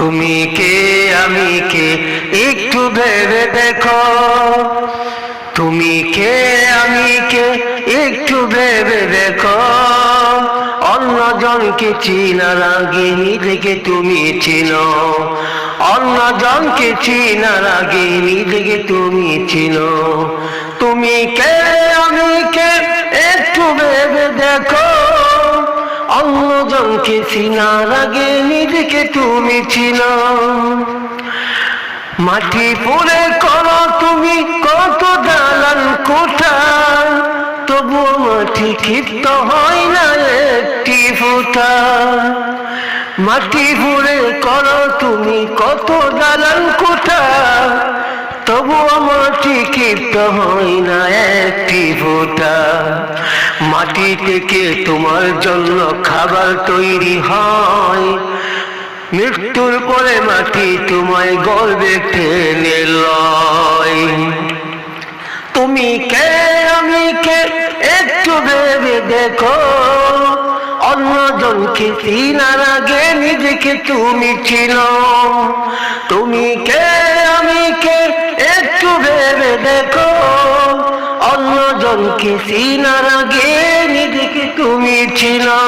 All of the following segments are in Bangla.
তুমি কে, আমি কে? একটু ভেবে দেখো। তুমি কে, আমি কে? একটু ভেবে দেখো। অন্যজনকে চিনার আগে নিজেকে তুমি চিনো। অন্যজনকে চিনার আগে নিজেকে তুমি চিনো। তুমি কে, আমি কে? একটু ভেবে দেখো। নিজেকে তুমি চিনো। মাটি পড়ে করো তুমি কত দালান কোঠা, তবুও মাটি ক্ষিপ্ত হয় না একটি ফোঁটা। মাটি পড়ে করো তুমি কত দালান কোঠা, তবুও মাটি ক্ষিপ্ত হয় না মাটি থেকে তোমার জন্য খাবার তৈরি হয়? মৃত্যুর পরে মাটি তোমায় গর্বে টেনে লয়। তুমি কে, আমি কে, একটু ভেবে দেখো। অন্যজনকে চিনার আগে নিজেকে তুমি চিনো। তুমি কে অন্যজনকে চিনার আগে নিজেকে তুমি চিনো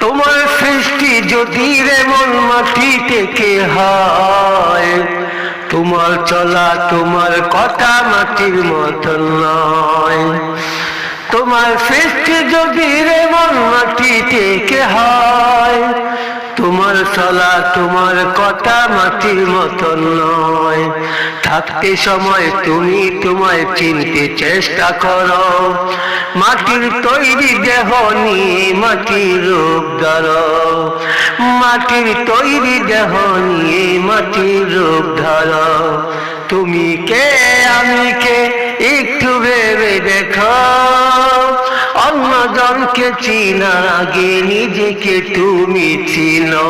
তোমার সৃষ্টি যদি এমন মাটি থেকে হয়, তোমার চলা তোমার কথা মাটির মতন নয়। তোমার সৃষ্টি যদি এমন মাটি থেকে হয় চলা তোমার কথা মাটির মতন নয়। থাকতে সময় তুমি তোমায় চিনতে চেষ্টা করো। মাটির তৈরি দেহ নিয়ে মাটির রূপ ধরো। মাটির তৈরি দেহ নিয়ে মাটির রূপ ধরো। তুমি কে, আমি কে, একটু ভেবে দেখো। জনকে চিনার আগে নিজেকে তুমি চিনো